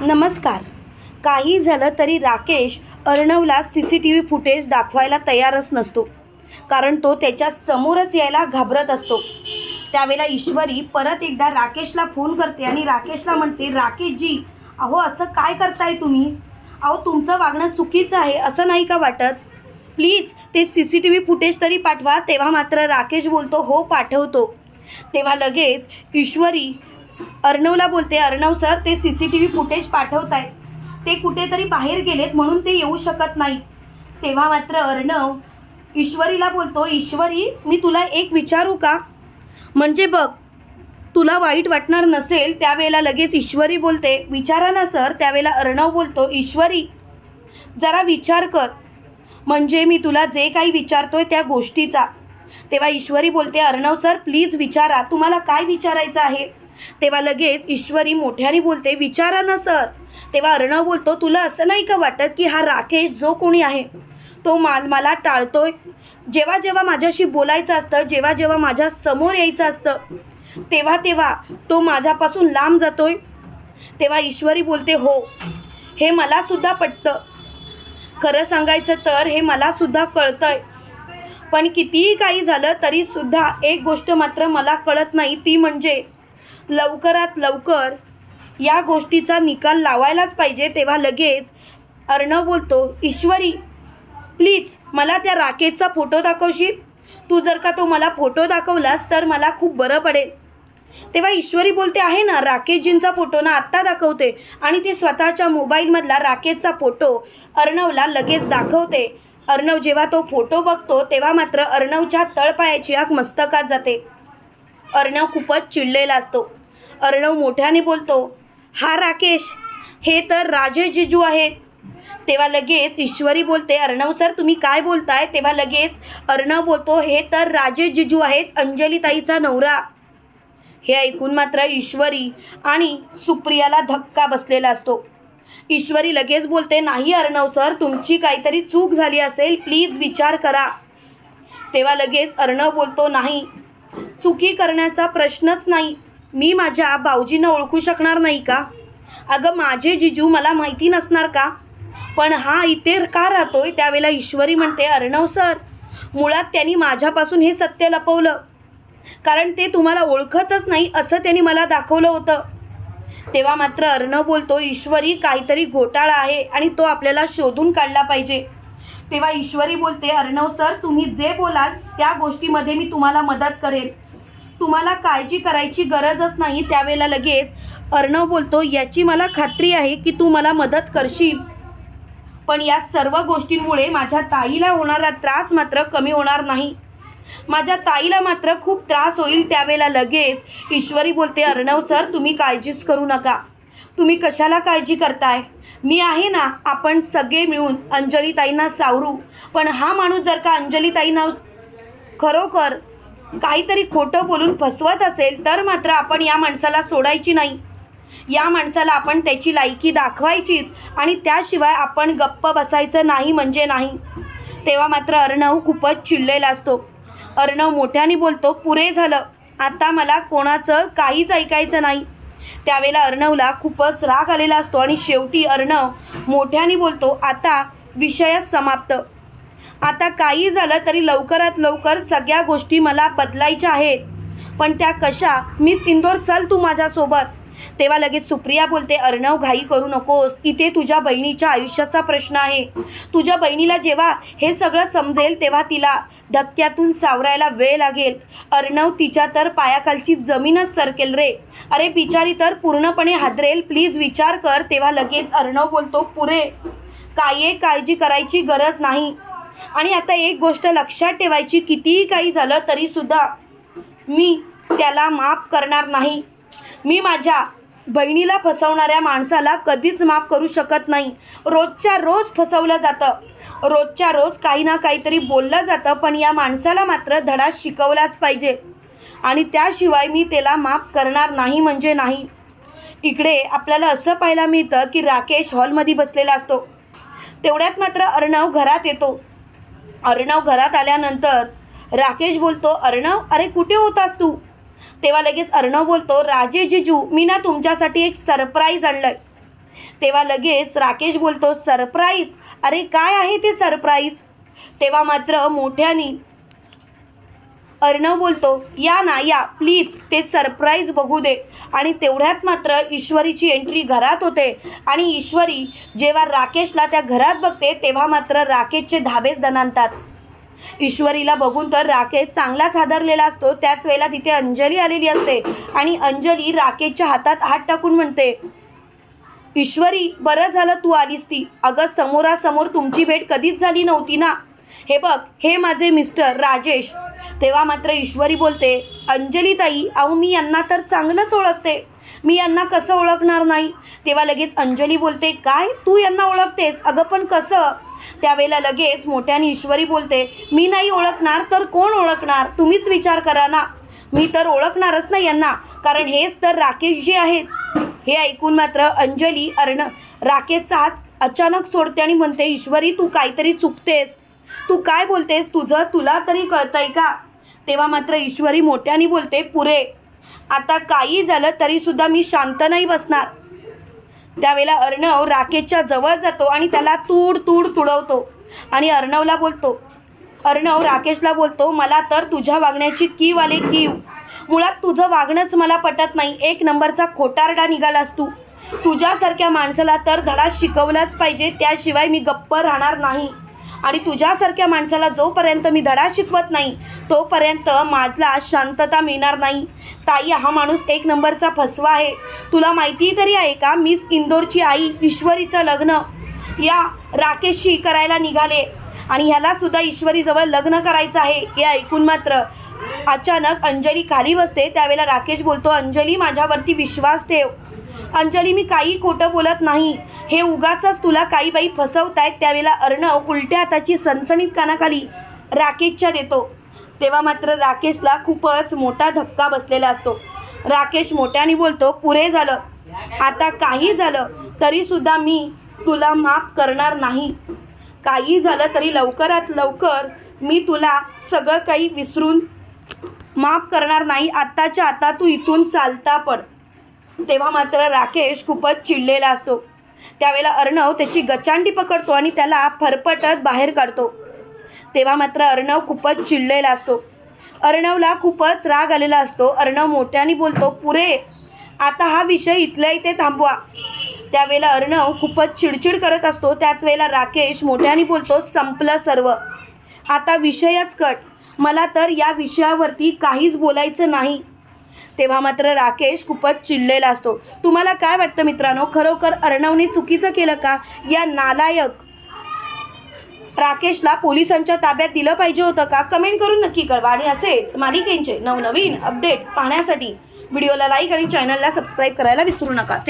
नमस्कार. काही झालं तरी Rakesh अर्णवला C C T V footage दाखवायला तयारच नसतो. कारण तो त्याच्या समोरच यायला घाबरत असतो. त्यावेळेला ईश्वरी परत एकदा राकेशला फोन करते आणि राकेशला म्हणते राकेशजी अहो असं काय करताय तुम्ही? अहो तुमचं वागणं चुकीचं आहे असं नाही का वाटत? प्लीज ते C C T V footage तरी पाठवा तेव्हा मात्र राकेश बोलतो हो पाठवतो. तेव्हा लगेच ईश्वरी अर्णवला बोलते अर्णव सर ते C C T V footage पाठवत आहेत ते कुठेतरी बाहेर गेलेत म्हणून ते येऊ शकत नाही. तेव्हा मात्र अर्णव ईश्वरीला बोलतो ईश्वरी मी तुला एक विचारू का? म्हणजे बघ तुला वाईट वाटणार नसेल त्यावेळेला लगेच ईश्वरी बोलते. विचारा ना सर त्यावेळेला अर्णव बोलतो ईश्वरी जरा विचार कर. म्हणजे मी तुला जे काही विचारतोय त्या गोष्टीचा. तेव्हा ईश्वरी बोलते अर्णव सर प्लीज विचारा. तुम्हाला काय विचारायचं आहे? तेव्हा लगेच ईश्वरी मोठ्याने बोलते विचारा ना सर. तेव्हा अर्णव बोलतो तुला असं नाही का वाटत की हा राकेश जो कोणी आहे तो माल मला टाळतोय? जेव्हा जेव्हा माझ्याशी बोलायचं असतं जेव्हा जेव्हा माझ्यासमोर यायचं असतं तेव्हा तेव्हा तो माझ्यापासून लांब जातोय. तेव्हा ईश्वरी बोलते हो हे मला सुद्धा पटतं. खरं सांगायचं तर हे मला सुद्धा कळतंय. पण कितीही काही झालं तरी सुद्धा एक गोष्ट मात्र मला कळत नाही ती म्हणजे लवकरात लवकर या गोष्टीचा निकाल लावायलाच पाहिजे. तेव्हा लगेच अर्णव बोलतो ईश्वरी प्लीज मला त्या राकेशचा फोटो दाखवशील? तू जर का तो मला फोटो दाखवलास तर मला खूप बरं पडेल. तेव्हा ईश्वरी बोलते आहे ना राकेशजींचा फोटो ना आत्ता दाखवते. आणि ती स्वतःच्या मोबाईलमधला राकेशचा फोटो अर्णवला लगेच दाखवते. अर्णव जेव्हा तो फोटो बघतो तेव्हा मात्र अर्णवच्या तळपायाची आग मस्तकात जाते. अर्णव खूपच चिडलेला असतो. अर्णव मोठ्याने बोलतो हा राकेश हे तर राजेश जिजू आहेत. तेव्हा लगेच ईश्वरी बोलते अर्णव सर तुम्ही काय बोलताय? तेव्हा लगेच अर्णव बोलतो हे तर राजेश जिजू आहेत अंजलीताईचा नवरा. हे ऐकून मात्र ईश्वरी आणि सुप्रियाला धक्का बसलेला असतो. ईश्वरी लगेच बोलते नाही अर्णव सर तुमची काहीतरी चूक झाली असेल प्लीज विचार करा. तेव्हा लगेच अर्णव बोलतो नाही चुकी करण्याचा प्रश्नच नाही मी माझ्या भाऊजींना ओळखू शकणार नाही का? अगं माझे जिजू मला माहिती नसणार का? पण हा इथे का राहतोय? त्यावेळेला ईश्वरी म्हणते अर्णव सर मुळात त्यांनी माझ्यापासून हे सत्य लपवलं. कारण ते तुम्हाला ओळखतच नाही असं त्यांनी मला दाखवलं होतं. तेव्हा मात्र अर्णव बोलतो ईश्वरी काहीतरी घोटाळा आहे आणि तो आपल्याला शोधून काढला पाहिजे. तेव्हा ईश्वरी बोलते अर्णव सर तुम्ही जे बोलाल त्या गोष्टीमध्ये मी तुम्हाला मदत करेन. तुम्हाला काळजी करायची गरजच नाही. त्यावेळेला लगेच अर्णव बोलतो याची मला खात्री आहे की तू मला मदत करशील. पण या सर्व गोष्टींमुळे माझ्या ताईला होणारा त्रास मात्र कमी होणार नाही. माझ्या ताईला मात्र खूप त्रास होईल. त्यावेळेला लगेच ईश्वरी बोलते अर्णव सर तुम्ही काळजीच करू नका. तुम्ही कशाला काळजी करताय? मी आहे ना आपण सगळे मिळून अंजलीताईंना सावरू. पण हा माणूस जर का अंजलीताईंना खरोखर काहीतरी खोटं बोलून फसवत असेल तर मात्र आपण या माणसाला सोडायची नाही. या माणसाला आपण त्याची लायकी दाखवायचीच आणि त्याशिवाय आपण गप्प बसायचं नाही म्हणजे नाही. तेव्हा मात्र अर्णव खूपच चिडलेला असतो. अर्णव मोठ्याने बोलतो पुरे झालं. आता मला कोणाचं काहीच ऐकायचं नाही. त्यावेळेला अर्णवला खूपच राग आलेला असतो आणि शेवटी अर्णव मोठ्याने बोलतो आता विषयच समाप्त. आता काही झालं तरी लवकरात लवकर सगळ्या गोष्टी मला बदलायच्या आहेत. पण त्या कशा? मिस इंदोर चल तू माझ्यासोबत. तेव्हा लगेच सुप्रिया बोलते अर्णव घाई करू नकोस. इथे तुझ्या बहिणीच्या आयुष्याचा प्रश्न आहे. तुझ्या बहिणीला जेव्हा हे सगळं समजेल तेव्हा तिला धक्क्यातून सावरायला वेळ लागेल. अर्णव तिच्या तर पायाखालची जमीनच सरकेल रे. अरे बिचारी तर पूर्णपणे हादरेल. प्लीज विचार कर. तेव्हा लगेच अर्णव बोलतो पुरे. काही काळजी करायची गरज नाही. आणि आता एक गोष्ट लक्षात ठेवायची कितीही काही झालं तरीसुद्धा मी त्याला माफ करणार नाही. मी माझ्या बहिणीला फसवणाऱ्या माणसाला कधीच माफ करू शकत नाही. रोजच्या रोज फसवलं जातं. रोजच्या रोज काही ना काहीतरी बोललं जातं पण या माणसाला मात्र धडा शिकवलाच पाहिजे. आणि त्याशिवाय मी त्याला माफ करणार नाही म्हणजे नाही. इकडे आपल्याला असं पाहायला मिळतं की राकेश हॉलमध्ये बसलेला असतो. तेवढ्यात मात्र अर्णव घरात येतो. अर्णव घरात आल्यानंतर राकेश बोलतो अर्णव अरे कुठे होतास तू? तेव्हा लगेच अर्णव बोलतो राजे जिजू मी ना तुमच्यासाठी एक सरप्राईज आणलंय. तेव्हा लगेच राकेश बोलतो सरप्राईज? अरे काय आहे ते सरप्राईज? तेव्हा मात्र मोठ्यानी अर्णव बोलतो या ना या प्लीज ते सरप्राईज बघू दे. आणि तेवढ्यात मात्र ईश्वरीची एंट्री घरात होते. आणि ईश्वरी जेव्हा राकेशला त्या घरात बघते तेव्हा मात्र राकेशचे धाबेच दणानतात ईश्वरीला बघून तर राकेश चांगलाच हादरलेला असतो. त्याच वेळेला तिथे अंजली आलेली असते. आणि अंजली राकेशच्या हातात हात टाकून म्हणते ईश्वरी बरं झालं तू आलीस ती. अगं समोरासमोर तुमची भेट कधीच झाली नव्हती ना. हे बघ हे माझे मिस्टर राजेश. तेव्हा मात्र ईश्वरी बोलते अंजली ताई अहो मी यांना तर चांगलंच ओळखते. मी यांना कसं ओळखणार नाही? तेव्हा लगेच अंजली बोलते काय? तू यांना ओळखतेस? अगं पण कसं? त्यावेळेला लगेच मोठ्याने ईश्वरी बोलते मी नाही ओळखणार तर कोण ओळखणार? तुम्हीच विचार करा ना. मी तर ओळखणारच नाही यांना कारण हेच तर राकेश जे आहेत. हे ऐकून मात्र अंजली अर्ण राकेशचा हात अचानक सोडते आणि म्हणते ईश्वरी तू काहीतरी चुकतेस. तू काय बोलतेस? तुझं तुला तरी कळतंय का? तेव्हा मात्र ईश्वरी मोठ्याने बोलते पुरे आता काही झालं तरी सुद्धा मी शांत नाही बसणार. त्यावेळेला अर्णव राकेशच्या जवळ जातो आणि त्याला तूड तूड तुडवतो आणि अर्णवला बोलतो. अर्णव राकेशला बोलतो मला तर तुझ्या वागण्याची कीव आले कीव. मुळात तुझं वागणंच मला पटत नाही. एक नंबरचा खोटारडा निघालास तू. तुझ्यासारख्या माणसाला तर धडा शिकवलाच पाहिजे. त्याशिवाय मी गप्प राहणार नाही. आणि तुझ्यासारख्या माणसाला जोपर्यंत मी धडा शिकवत नाही तोपर्यंत माझला शांतता मिळणार नाही. ताई हा माणूस एक नंबरचा फसवा आहे. तुला माहिती तरी आहे का मिस इंदोरची आई ईश्वरीचं लग्न? या राकेशशी करायला निघाले. आणि ह्याला सुद्धा ईश्वरीजवळ लग्न करायचं आहे हे ऐकून मात्र अचानक अंजली खाली बसते. त्यावेळेला राकेश बोलतो अंजली माझ्यावरती विश्वास ठेव. अंजली मी काही खोटं बोलत नाही. हे उगाच तुला काही बाई फसवतायत. त्यावेळेला अर्णव उलट्या हाताची सणसणीत कानाखाली राकेशच्या देतो. तेव्हा मात्र राकेशला खूपच मोठा धक्का बसलेला असतो. राकेश मोठ्याने बोलतो पुरे झालं. आता काही झालं तरीसुद्धा मी तुला माफ करणार नाही. काही झालं तरी लवकरात लवकर मी तुला सगळं काही विसरून माफ करणार नाही. आत्ताच्या आता तू इथून चालता पड. तेव्हा मात्र राकेश खूपच चिडलेला असतो. त्यावेळेला अर्णव त्याची गचांडी पकडतो आणि त्याला फरफटत बाहेर काढतो. तेव्हा मात्र अर्णव खूपच चिडलेला असतो. अर्णवला खूपच राग आलेला असतो. अर्णव मोठ्याने बोलतो पुरे आता हा विषय इथल्या इथे थांबवा. त्यावेळेला अर्णव खूपच चिडचिड करत असतो. त्याच वेळेला राकेश मोठ्याने बोलतो संपलं सर्व. आता विषयच कट. मला तर या विषयावरती काहीच बोलायचं नाही. तेव्हा मात्र राकेश खूपच चिडलेला असतो. तुम्हाला काय वाटतं मित्रांनो? खरोखर अर्णवने चुकीचं केलं का? या नालायक राकेशला पोलिसांच्या ताब्यात दिलं पाहिजे होतं का? कमेंट करून नक्की कळवा. आणि असेच मालिकेंचे नवनवीन अपडेट पाहण्यासाठी व्हिडिओला लाईक आणि चॅनलला सबस्क्राईब करायला विसरू नका. Thank